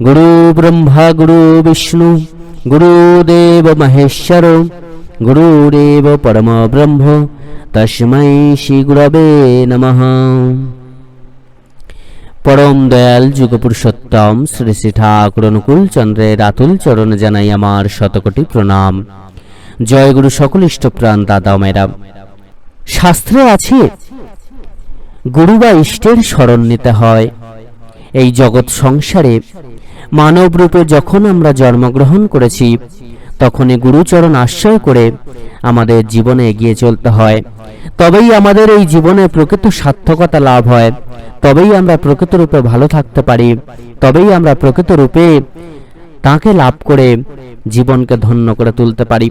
গুরু ব্রহ্মা গুরু বিষ্ণু গুরুদেব মহেশ্বর গুরুরেব পরম ব্রহ্ম তস্মৈ শ্রী গুরবে নমঃ পরম দয়াল যুগপুরুষোত্তম শ্রী শ্রী ঠাকুর অনুকূল চন্দ্রের আতুল চরণ জানাই আমার শতকোটি প্রণাম জয় গুরু সকল ইষ্টপ্রাণ দাদা মেরা শাস্ত্রে আছে, গুরু বা ইষ্টের স্মরণ নিতে হয়। এই জগৎ সংসারে মানব রূপে যখন আমরা জন্মগ্রহণ করেছি তখনই গুরুচরণ আশ্রয় করে আমাদের জীবনে এগিয়ে চলতে হয়। তবেই আমাদের এই জীবনে প্রকৃত সার্থকতা লাভ হয়। তবেই আমরা প্রকৃত রূপে ভালো থাকতে পারি। তবেই আমরা প্রকৃত রূপে তাকে লাভ করে জীবনকে ধন্য করে তুলতে পারি।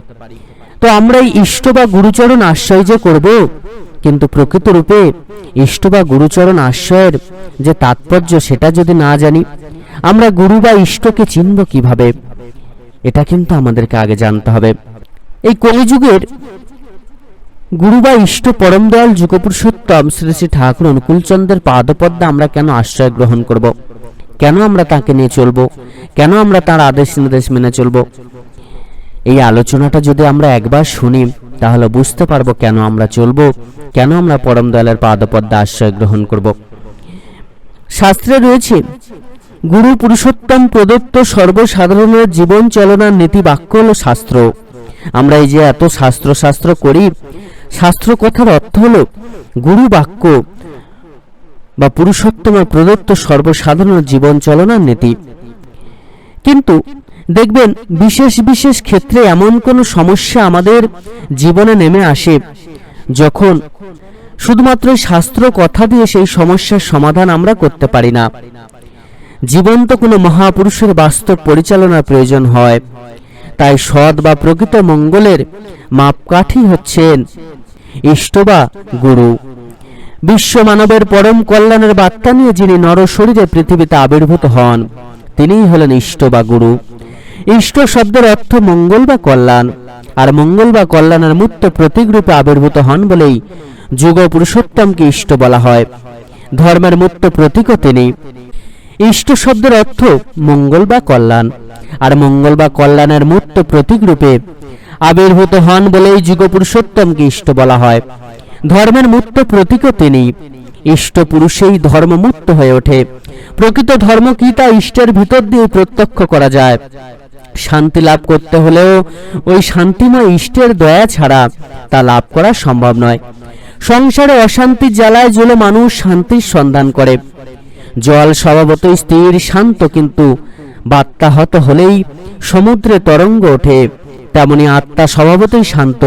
তো আমরা এই ইষ্ট বা গুরুচরণ আশ্রয় যে করব, কিন্তু প্রকৃত রূপে ইষ্ট বা গুরুচরণ আশ্রয়ের যে তাৎপর্য সেটা যদি না জানি আমরা গুরু বা ইষ্টকে চিনব কীভাবে? এটা কিন্তু আমাদেরকে আগে জানতে হবে। এই কলিযুগের গুরু বা ইষ্ট পরম দয়াল যুগপুরুষোত্তম শ্রী শ্রী ঠাকুর অনুকূলচন্দ্রের পাদপদ্মে আমরা কেন আশ্রয় গ্রহণ করব? কেন আমরা তাকে নিয়ে চলব? কেন আমরা তার আদেশ নির্দেশ মেনে চলব? এই আলোচনাটা যদি আমরা একবার শুনি, তাহলে বুঝতে পারব কেন আমরা চলবো, কেন আমরা পরম দয়ালের পাদপদ্মে আশ্রয় গ্রহণ করব। শাস্ত্রে রয়েছে গুরু পুরুষোত্তম প্রদত্ত সর্বসাধারণের জীবন চলনার নীতি বাক্য হলো শাস্ত্র। আমরা এই যে এত শাস্ত্র শাস্ত্র করি, শাস্ত্র কথার অর্থ হলো গুরু বাক্য বা পুরুষোত্তমের প্রদত্ত সর্বসাধারণ জীবন চলনার নীতি। কিন্তু দেখবেন, বিশেষ বিশেষ ক্ষেত্রে এমন কোনো সমস্যা আমাদের জীবনে নেমে আসে যখন শুধুমাত্র শাস্ত্র কথা দিয়ে সেই সমস্যার সমাধান আমরা করতে পারি না। জীবন্ত কোনো মহাপুরুষের বাস্তব পরিচালনার প্রয়োজন হয়। তাই সৎ বা প্রকৃত মঙ্গলের মাপকাঠি হচ্ছেন ইষ্ট বা গুরু। বিশ্ব মানবের পরম কল্যাণের বার্তা নিয়ে যিনি নর শরীরে পৃথিবীতে আবির্ভূত হন, তিনিই হলেন ইষ্ট বা গুরু। ইষ্ট শব্দের অর্থ মঙ্গল বা কল্যাণ, আর মঙ্গল বা কল্যাণের মূর্ত প্রতীক রূপে আবির্ভূত হন বলেই যুগ পুরুষোত্তমকে ইষ্ট বলা হয়। ধর্মের মূর্ত প্রতীকও তিনি। ইষ্ট শব্দের অর্থ মঙ্গল বা কল্যাণ। আর মঙ্গল বা কল্যাণের মূর্ত প্রতীক রূপে আবির্ভূত হন বলেই যুগ পুরুষোত্তমকে ইষ্ট বলা হয়। ধর্মের মূর্ত প্রতীকও তিনি। ইষ্ট পুরুষেই ধর্মমুক্ত হয়ে ওঠে। প্রকৃত ধর্ম কি তা ইষ্টের ভিতর দিয়ে প্রত্যক্ষ করা যায়। শান্তি লাভ করতে হলেও ওই শান্তিময় ইষ্টের দয়া ছাড়া তা লাভ করা সম্ভব নয়। সংসারে অশান্তির জ্বালায় জ্বলে মানুষ শান্তির সন্ধান করে। জল স্বভাবতই স্থির, শান্ত কিন্তু বাত্যাহত হলেই সমুদ্রে তরঙ্গ ওঠে, তেমনি আত্মা স্বভাবতই শান্ত।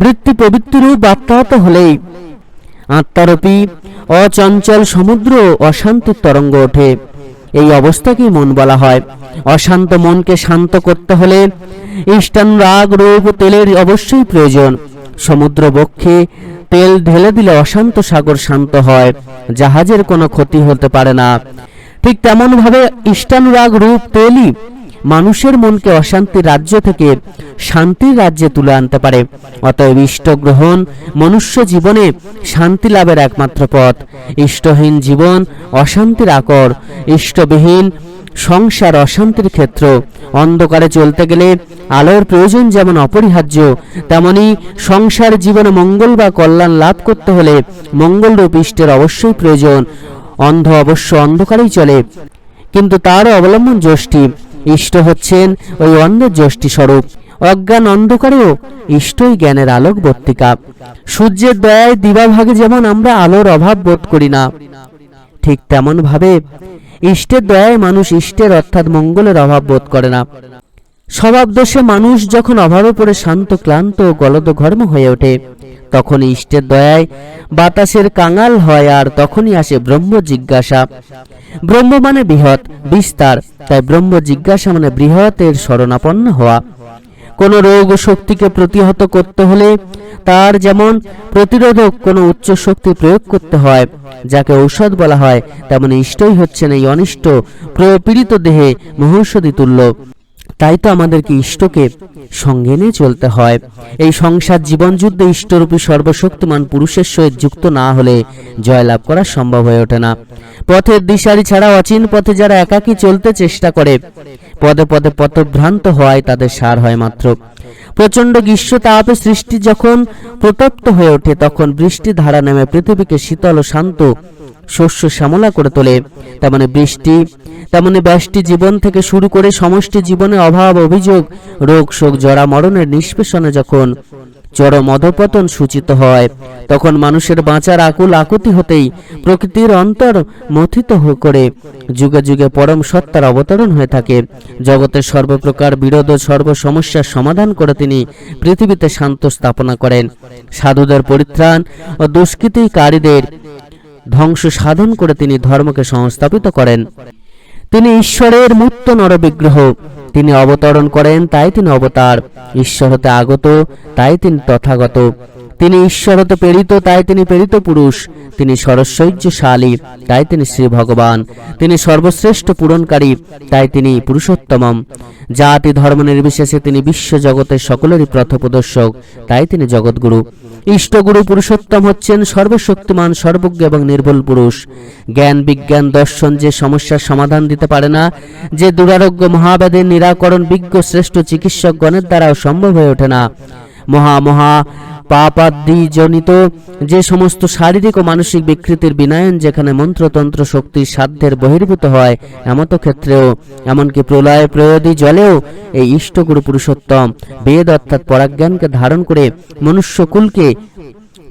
বৃত্তি প্রবৃত্তিরূপ বাত্যাহত হলেই আত্মারূপী অচঞ্চল সমুদ্র অশান্তির তরঙ্গ ওঠে। এই অবস্থাকেই মন বলা হয়। অশান্ত মনকে শান্ত করতে হলে ইষ্টান রাগ রূপ তেলের অবশ্যই প্রয়োজন। সমুদ্র বক্ষে তেল ঢেলে দিলে অশান্ত সাগর শান্ত হয়, জাহাজের কোনো ক্ষতি হতে পারে না। ঠিক তেমনভাবে ইষ্টানুরাগ রূপ তেলই মানুষের মনকে অশান্তির রাজ্য থেকে শান্তির রাজ্যে তুলে আনতে পারে। অতএব ইষ্ট গ্রহণ মনুষ্য জীবনে শান্তি লাভের একমাত্র পথ। ইষ্টহীন জীবন অশান্তির আকর, ইষ্টবিহীন সংসার অশান্তির ক্ষেত্র। অন্ধকারে চলতে গেলে আলোর প্রয়োজন যেমন অপরিহার্য, তেমনি সংসার জীবনে মঙ্গল বা কল্যাণ লাভ করতে হলে মঙ্গলরূপ ইষ্টের অবশ্যই প্রয়োজন। অন্ধ অবশ্য অন্ধকারেই চলে, কিন্তু তারও অবলম্বন যষ্টি। ইষ্ট হচ্ছেন ওই যষ্টি স্বরূপ অজ্ঞান অন্ধকারেও ইষ্টই জ্ঞানের আলোক বর্তিকা সূর্যের দয়ায় দিবাভাগে যেমন আমরা আলোর অভাব বোধ করি না, ঠিক তেমন ভাবে ইষ্টের দয়ায় মানুষ ইষ্টের অর্থাৎ মঙ্গলের অভাব বোধ করে না। স্বভাব দোষে মানুষ যখন অভাবে পড়ে শান্ত, ক্লান্ত ও গলদঘর্ম হয়ে ওঠে। তখন ইষ্টের দয়ায় বাতাসের কাঙাল হয় আর তখনই আসে ব্রহ্ম জিজ্ঞাসা। ব্রহ্ম মানে বৃহৎ, বিস্তার, তাই ব্রহ্ম জিজ্ঞাসা মানে বৃহতের শরণাপন্ন হওয়া। কোন রোগ শক্তিকে প্রতিহত করতে হলে তার যেমন প্রতিরোধক কোনো উচ্চ শক্তি প্রয়োগ করতে হয়, যাকে ঔষধ বলা হয়, তেমন ইষ্টই হচ্ছেন এই অনিষ্ট প্রপীড়িত দেহে মহৌষধি তুল্য। তাই তো আমাদেরকে ইষ্টকে সঙ্গে নিয়ে চলতে হয়। এই সংসার জীবন যুদ্ধে ইষ্টরূপী সর্বশক্তিমান পুরুষের সহিত যুক্ত না হলে জয়লাভ করা সম্ভব হয়ে ওঠে না। পথের দিশারি ছাড়া অচিন পথে যারা একাকী চলতে চেষ্টা করে, পদে পদে পথভ্রান্ত হওয়ায় তাদের সার হয় মাত্র। প্রচণ্ড গ্রীষ্ম তাপে সৃষ্টি যখন প্রতপ্ত হয়ে ওঠে, তখন বৃষ্টি ধারা নেমে পৃথিবীকে শীতল ও শান্ত শস্য শ্যামলা করে তোলে। তেমনি বৃষ্টি তেমনি ব্যষ্টি জীবন থেকে শুরু করে সমষ্টি জীবনে অভাব অভিযোগ, রোগ শোক জরা মরণের নিষ্পেষণে যখন চরম অধপতন সূচিত হয়, তখন মানুষের বাঁচার আকুল আকুতি হতেই প্রকৃতির অন্তর মথিত করে। যুগে যুগে পরম সত্তার অবতরণ হয়ে থাকে। জগতের সর্বপ্রকার বিরোধ সর্ব সমস্যার সমাধান করে তিনি পৃথিবীতে শান্ত স্থাপনা করেন। সাধুদের পরিত্রাণ ও দুষ্কৃতিকারীদের ধ্বংস সাধন করে তিনি ধর্মকে সংস্থাপিত করেন। তিনি ঈশ্বরের মূর্ত নরবিগ্রহ। তিনি অবতরণ করেন, তাই তিনি অবতার। ঈশ্বর হতে আগত, তাই তিনি তথাগত। তিনি ঈশ্বর হতে প্রেরিত, তাই তিনি প্রেরিত পুরুষ। তিনি সরস্বৈর্যশালী তাই তিনি শ্রী ভগবান তিনি সর্বশ্রেষ্ঠ পূরণকারী, তাই তিনি পুরুষোত্তমম। জাতি ধর্ম নির্বিশেষে তিনি বিশ্ব জগতের সকলেরই প্রথপ্রদর্শক তাই তিনি জগৎগুরু। ইষ্টগুরু পুরুষোত্তম হচ্ছেন সর্বশক্তিমান, সর্বজ্ঞ এবং নির্ভুল পুরুষ। জ্ঞান, বিজ্ঞান, দর্শন যে সমস্যার সমাধান দিতে পারে না, যে দুরারোগ্য মহাব্যাধির নিরাকরণ বিজ্ঞ শ্রেষ্ঠ চিকিৎসকগণের দ্বারাও সম্ভব হয়ে ওঠে না। মহা মহা পাপাদি জনিত যে সমস্ত শারীরিক ও মানসিক বিকৃতির বিনায়ন যেখানে মন্ত্রতন্ত্র শক্তির সাধ্যের বহির্ভূত হয়, এমত ক্ষেত্রেও, এমনকি প্রলয় প্রয়োদি জলেও এই ইষ্টগুরু পুরুষোত্তম বেদ অর্থাৎ পরাজ্ঞানকে ধারণ করে মনুষ্যকুলকে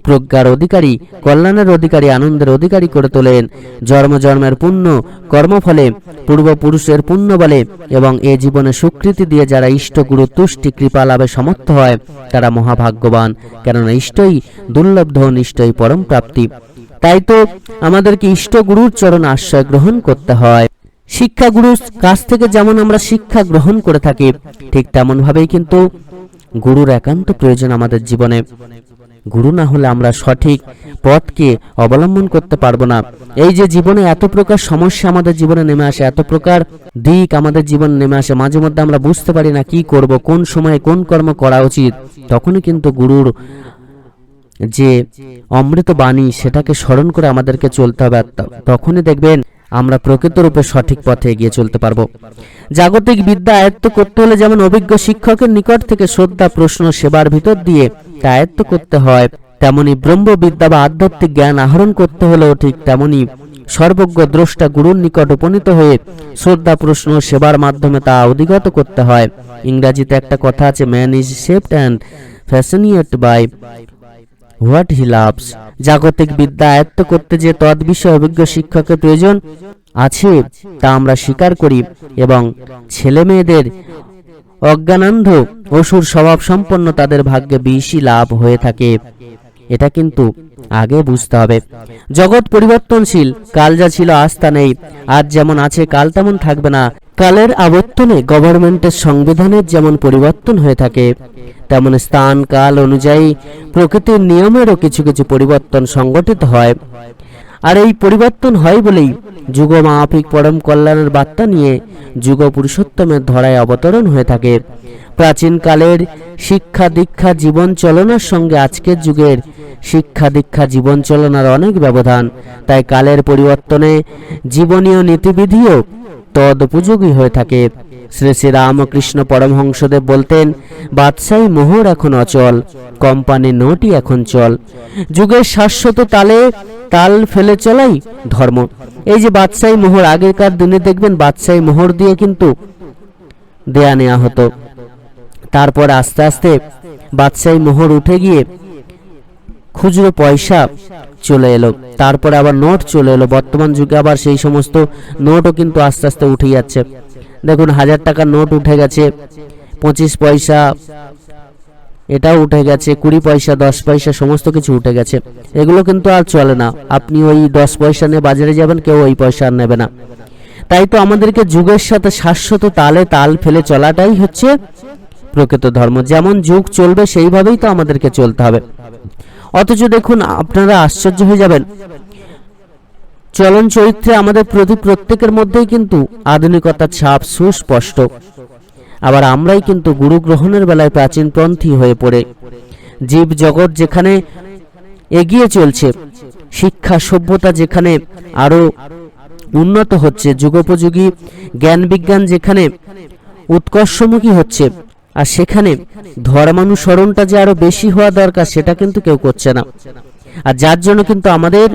প্রজ্ঞার অধিকারী, কল্যাণের অধিকারী, আনন্দের অধিকারী করে তোলেন। জন্ম জন্মের পুণ্য, কর্মফলে, পূর্বপুরুষের পুণ্য বলে এবং এ জীবনে স্বীকৃতি দিয়ে যারা ইষ্টগুরু তুষ্টি কৃপা লাভে সমর্থ হয়, তারা মহাভাগ্যবান। কেননা ইষ্টই দুর্লভ ধন, ইষ্টই পরম প্রাপ্তি। তাই তো আমাদেরকে ইষ্টগুরুর চরণ আশ্রয় গ্রহণ করতে হয়। শিক্ষাগুরুর কাছ থেকে যেমন আমরা শিক্ষা গ্রহণ করে থাকি, ঠিক তেমন ভাবেই কিন্তু গুরুর একান্ত প্রয়োজন আমাদের জীবনে। গুরু না হলে আমরা সঠিক পথকে অবলম্বন করতে পারব না। এই যে জীবনে এত প্রকার সমস্যা আমাদের জীবনে নেমে আসে, এত প্রকার দিক আমাদের জীবনে নেমে আসে, মাঝে মধ্যে আমরা বুঝতে পারি না কি করব, কোন সময়ে কোন কর্ম করা উচিত, তখনই কিন্তু গুরুর যে অমৃত বাণী, সেটাকে স্মরণ করে আমাদেরকে চলতে হবে। তখনই দেখবেন আমরা প্রকৃত রূপে সঠিক পথে এগিয়ে চলতে পারব। জাগতিক বিদ্যা আয়ত্ত করতে হলে যেমন অভিজ্ঞ শিক্ষকের নিকট থেকে শ্রদ্ধা, প্রশ্ন, সেবার ভিতর দিয়ে তা আয়ত্ত করতে হয়, তেমনি ব্রহ্মবিদ্যা বা আধ্যাত্মিক জ্ঞান আহরণ করতে হলেও ঠিক তেমনি সর্বজ্ঞ দ্রষ্টা গুরুর নিকট উপনীত হয়ে শ্রদ্ধা, প্রশ্ন, সেবার মাধ্যমে তা অধিগত করতে হয়। ইংরাজিতে একটা কথা আছে man is shaped and fascinate by what he loves জাগতিক বিদ্যা আয়ত্ত করতে যে তদ্বিষয়ে অভিজ্ঞ শিক্ষকের প্রয়োজন আছে, তা আমরা স্বীকার করি এবং ছেলে মেয়েদের অজ্ঞানান্ধ অসুর স্বভাব সম্পন্ন তাদের ভাগ্যে বেশি লাভ হয়ে থাকে। এটা কিন্তু আগে বুঝতে হবে। জগৎ পরিবর্তনশীল, কাল যা ছিল আজ তা নেই। আজ যেমন আছে, কাল তেমন থাকবে না। কালের আবর্তনে গভর্নমেন্টের সংবিধানের যেমন পরিবর্তন হয়ে থাকে, তেমন স্থান, কাল অনুযায়ী প্রকৃতির নিয়মেরও কিছু কিছু পরিবর্তন সংগঠিত হয়। আর এই পরিবর্তন হয় বলেই যুগ মাফিক পরম কল্যাণের বার্তা নিয়ে যুগ পুরুষোত্তমের ধরায় অবতরণ হয়ে থাকে। প্রাচীনকালের শিক্ষা দীক্ষা জীবন চলনার সঙ্গে আজকের যুগের শিক্ষা দীক্ষা জীবন চলনার অনেক ব্যবধান। তাই কালের পরিবর্তনে জীবনীয় নীতিবিধিও তদুপযোগী হয়ে থাকে। শ্রী শ্রী রামকৃষ্ণ পরমহংসদেব বলতেন, বাদশাহী মোহর এখন অচল, কোম্পানি নোটই এখন চল। যুগের শাশ্বত তালে তাল ফেলে চলাই ধর্ম। এই যে বাদশাহী মোহর, আগেকার দিনে দেখবেন বাদশাহী মোহর দিয়ে কিন্তু দেয়া নেওয়া হতো। তারপর আস্তে আস্তে বাদশাহী মোহর উঠে গিয়ে খুচরো পয়সা চলে এলো। তারপরে আবার নোট চলে এলো। বর্তমান যুগে আবার সেই সমস্ত নোটও কিন্তু আস্তে আস্তে উঠে যাচ্ছে। দেখুন, হাজার টাকার নোট উঠে গেছে, পঁচিশ পয়সা, এটাও উঠে গেছে, কুড়ি পয়সা, দশ পয়সা, সমস্ত কিছু উঠে গেছে। এগুলো কিন্তু আর চলে না। আপনি ওই দশ পয়সা নিয়ে বাজারে যাবেন, কেউ ওই পয়সা আর নেবে না। তাই তো আমাদেরকে যুগের সাথে শাশ্বত তালে তাল ফেলে চলাটাই হচ্ছে প্রকৃত ধর্ম। যেমন যুগ চলবে, সেইভাবেই তো আমাদেরকে চলতে হবে। অথচ দেখুন, আপনারা আশ্চর্য হয়ে যাবেন। চলন চরিত্রে আমাদের প্রতি প্রত্যেকের মধ্যেই কিন্তু আধুনিকতার ছাপ সুস্পষ্ট। আবার আমরাই কিন্তু গুরু গ্রহণের বেলায় প্রাচীনপন্থী হয়ে পড়ে। জীব জগৎ যেখানে এগিয়ে চলছে, শিক্ষা সভ্যতা যেখানে আরও উন্নত হচ্ছে, যুগোপযোগী জ্ঞান বিজ্ঞান যেখানে উৎকর্ষমুখী হচ্ছে, আর সেখানে ধর্মানুসরণটা যে আরও বেশি হওয়া দরকার সেটা কিন্তু কেউ করছে না। আর যার জন্য কিন্তু আমাদের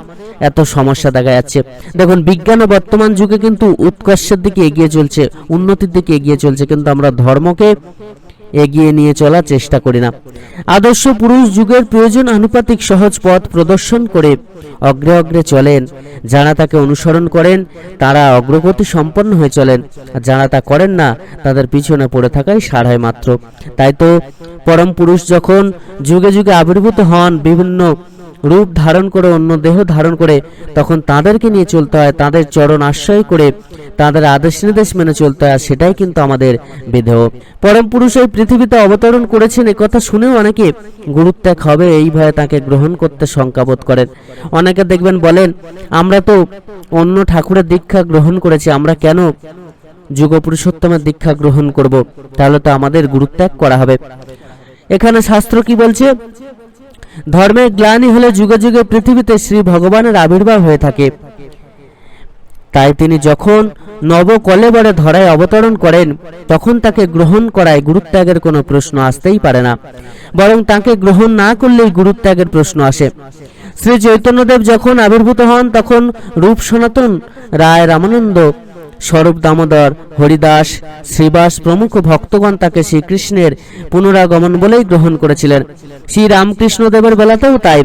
এত সমস্যা দেখা যাচ্ছে। দেখুন, বিজ্ঞান ও বর্তমান যুগে কিন্তু উৎকর্ষের দিকে এগিয়ে চলছে, উন্নতির দিকে এগিয়ে চলছে, কিন্তু আমরা ধর্মকে এগিয়ে নিয়ে চলার চেষ্টা করি না। আদর্শ পুরুষ যুগের প্রয়োজন আনুপাতিক সহজ পথ প্রদর্শন করে অগ্রে অগ্রে চলেন। যারা তাকে অনুসরণ করেন, তারা অগ্রগতি সম্পন্ন হয়ে চলেন। যারা তা করেন না, তাদের পিছনে পড়ে থাকাই সারায় মাত্র। তাই তো, পরম পুরুষ যখন যুগে যুগে আবির্ভূত হন, বিভিন্ন রূপ ধারণ করে অন্য দেহ ধারণ করে, তখন তাদেরকে নিয়ে চলতে হয়, তাদের চরণ আশ্রয় করে, তাদের আদেশ নির্দেশ মেনে চলতে হয় সেটাই কিন্তু আমাদের বিধেয়। পরম পুরুষ এই পৃথিবীতে অবতরণ করেছেন কথা শুনেও অনেকে গুরুত্যাগ হবে, এই ভয়ে তাকে গ্রহণ করতে শঙ্কাবোধ করেন। অনেকে দেখবেন বলেন, আমরা তো অন্য ঠাকুরের দীক্ষা গ্রহণ করেছি, আমরা কেন যুগপুরুষোত্তমের দীক্ষা গ্রহণ করব? তাহলে তো আমাদের গুরুত্যাগ করা হবে। এখানে শাস্ত্র কি বলছে? ধর্মের গ্লানি হলে যুগে যুগে পৃথিবীতে শ্রী ভগবানের আবির্ভাব হয়ে থাকে। তাই তিনি যখন নবকলেবরে ধরায় অবতরণ করেন, তখন তাকে গ্রহণ করায় গুরুত্যাগের কোনো প্রশ্ন আসতেই পারে না। বরং তাকে গ্রহণ না করলেই গুরুত্যাগের প্রশ্ন আসে। শ্রী চৈতন্যদেব যখন আবির্ভূত হন, তখন রূপ সনাতন রায় রামানন্দ স্বরূপ দামোদর হরিদাস শ্রীবাস প্রমুখ ভক্তগণ তাকে শ্রীকৃষ্ণের পুনরাগমন বলেই গ্রহণ করেছিলেন। শ্রী রামকৃষ্ণদেবের বেলাতেও তাই।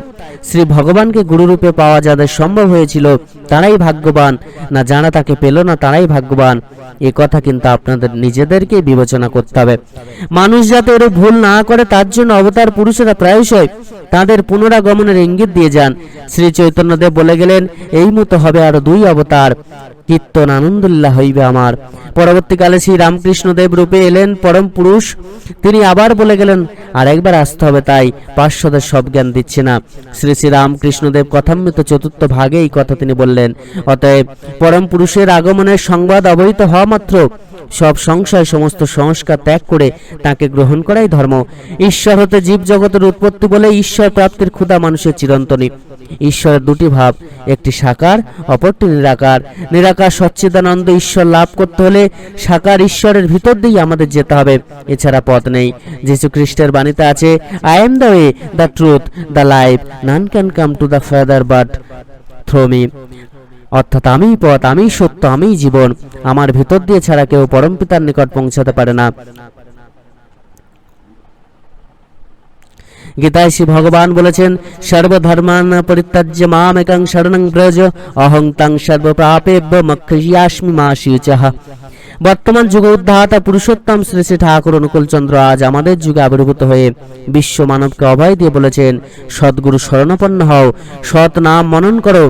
শ্রী ভগবানকে গুরুরূপে পাওয়া যাদের সম্ভব হয়েছিল তারাই ভাগ্যবান। না যারা তাকে পেল না তারাই ভাগ্যবান। এ কথা কিন্তু আপনাদের নিজেদেরকে বিবেচনা করতে হবে। মানুষ যাতে এর ভুল না করে, তার জন্য অবতার পুরুষেরা প্রায়শই তাদের পুনরাগমনের ইঙ্গিত দিয়ে যান। শ্রী চৈতন্যদেব বলে গেলেন, এই মতো হবে আরও দুই অবতার। কীর্তন আনন্দুল্লাহ হইবে আমার। পরবর্তীকালে শ্রী রামকৃষ্ণদেব রূপে এলেন পরম পুরুষ। তিনি আবার বলে গেলেন আর একবার আসতে হবে তাই, পার্শ্বদের সব জ্ঞান দিচ্ছে না। শ্রী শ্রী রামকৃষ্ণদেব কথামৃত চতুর্থ ভাগে এই কথা তিনি বললেন। অতএব পরম পুরুষের আগমনের সংবাদ অবহিত হওয়া মাত্র। সব সংশয়, সমস্ত সংস্কার ত্যাগ করে তাকে গ্রহণ করাই ধর্ম। ঈশ্বর হতে জীব জগতের উৎপত্তি বলে ঈশ্বর প্রাপ্তির ক্ষুধা মানুষের চিরন্তনী। ঈশ্বরের দুটি ভাব, একটি সাকার, অপরটি নিরাকার। নিরাকার সচ্চিদানন্দ ঈশ্বর লাভ করতে হলে সাকার ঈশ্বরের ভিতর দিয়েই আমাদের যেতে হবে। এছাড়া পথ নেই। যীশু খ্রিস্টের বাণীতে আছে I am the way the truth the life none can come to the father but through অর্থাৎ আমি পথ আমি সত্য আমি জীবন। আমার ভিতর দিয়ে ছাড়া কেউ পরম পিতার নিকট পৌঁছাতে পারে না। গীতায় শ্রী ভগবান বলেছেন, সর্বধর্মান পরিত্যাজ্য মাম একাং শরণং ব্রজ, অহং তাং সর্বপ্রাপেভ্য মক্ষিয়াস্মি মা শিউচহ বর্তমান যুগ উদ্ধাতা পুরুষোত্তম শ্রী শ্রী ঠাকুর অনুকূলচন্দ্র আজ আমাদের যুগে আবির্ভূত হয়ে বিশ্ব মানবকে অভয় দিয়ে বলেছেন, সদ্গুরু শরণাপন্ন হও, সৎ নাম মনন করো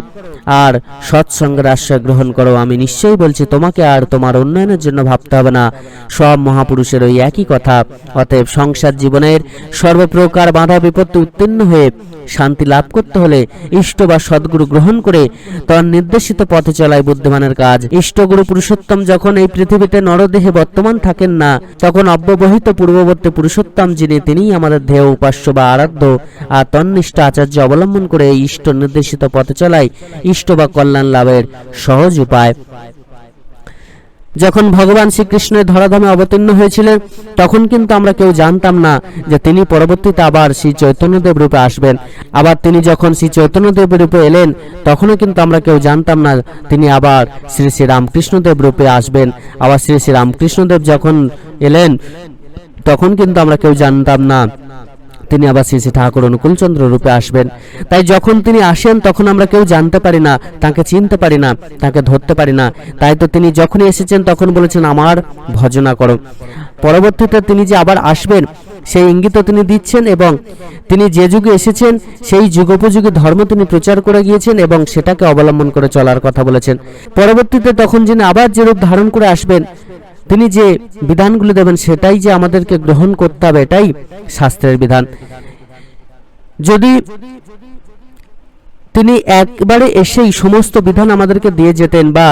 আর সৎসঙ্গের আশ্রয় গ্রহণ করো। আমি নিশ্চয়ই বলছি, তোমাকে আর তোমার উন্নয়নের জন্য ভাবতে হবে না। সব মহাপুরুষের ওই একই কথা। অতএব সংসার জীবনের সর্বপ্রকার বাধা বিপত্তি উত্তীর্ণ হয়ে শান্তি লাভ করতে হলে ইষ্ট বা সদ্গুরু গ্রহণ করে তার নির্দেশিত পথে চলায় বুদ্ধিমানের কাজ। ইষ্টগুরু পুরুষোত্তম যখন এই পৃথিবীতে নরদেহে বর্তমান থাকেন না, তখন অব্যবহিত পূর্ববর্তী পুরুষোত্তম যিনি, তিনিই আমাদের দেহ, উপাস্য বা আরাধ্য। আর তন্নিষ্ঠ আচার্য অবলম্বন করে এই ইষ্ট নির্দেশিত পথে চলাই ইষ্ট বা কল্যাণ লাভের সহজ উপায়। যখন ভগবান শ্রীকৃষ্ণের ধরাধামে অবতীর্ণ হয়েছিলেন, তখন কিন্তু আমরা কেউ জানতাম না যে তিনি পরবর্তীতে আবার শ্রী চৈতন্যদেব রূপে আসবেন। আবার তিনি যখন শ্রী চৈতন্যদেব রূপে এলেন, তখনও কিন্তু আমরা কেউ জানতাম না তিনি আবার শ্রী শ্রী রামকৃষ্ণদেব রূপে আসবেন। আবার শ্রী শ্রী রামকৃষ্ণদেব যখন এলেন, তখন কিন্তু আমরা কেউ জানতাম না। তিনি আবার শ্রী ঠাকুর অনুকূলচন্দ্র রূপে আসবেন। তাই যখন তিনি আসেন, তখন আমরা কেউ জানতে পারি না, তাকে চিনতে পারি না, তাকে ধরতে পারি না। তাই তো তিনি যখনই এসেছেন, তখন বলেছেন, আমার ভজনা করো। পরবর্তীতে তিনি যে আবার আসবেন, সেই ইঙ্গিত তিনি দিচ্ছেন এবং তিনি যে যুগে এসেছেন, সেই যুগোপযোগী ধর্ম তিনি প্রচার করে গিয়েছেন এবং সেটাকে অবলম্বন করে চলার কথা বলেছেন। পরবর্তীতে তখন যিনি আবার যে রূপ ধারণ করে আসবেন তিনি যে বিধানগুলি দেবেন সেটাই যে আমাদেরকে গ্রহণ করতে হবে, এটাই শাস্ত্রের বিধান। যদি তিনি একবারে এসেই সমস্ত বিধান আমাদেরকে দিয়ে যেতেন বা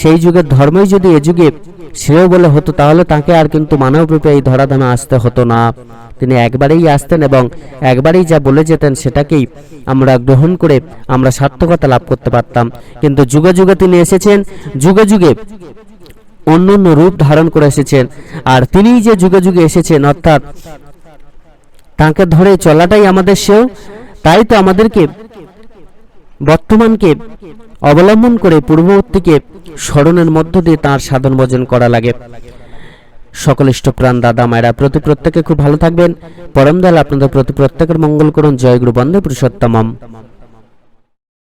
সেই যুগের ধর্মই যদি এ যুগে শ্রেয় বলে হতো, তাহলে তাকে আর কিন্তু মানবরূপে এই ধরাধামে আসতে হতো না। তিনি একবারেই আসতেন এবং একবারেই যা বলে যেতেন সেটাকেই আমরা গ্রহণ করে আমরা সার্থকতা লাভ করতে পারতাম। কিন্তু যুগে যুগে তিনি এসেছেন, যুগে যুগে অন্য অন্য রূপ ধারণ করে এসেছেন। আর তিনি যে যুগে যুগে এসেছেন, অর্থাৎ তাকে ধরে চলাটাই আমাদের সেও, তাই তো আমাদেরকে বর্তমানকে অবলম্বন করে পূর্ববর্তীকে স্মরণের মধ্য দিয়ে তাঁর সাধন ভজন করা লাগে। সকল ইষ্টপ্রাণ দাদা মায়েরা, প্রতি প্রত্যেকে খুব ভালো থাকবেন। পরম দয়াল, আপনাদের প্রতি প্রত্যেকের মঙ্গল করুন। জয় গুরু বন্দে পুরুষোত্তমম।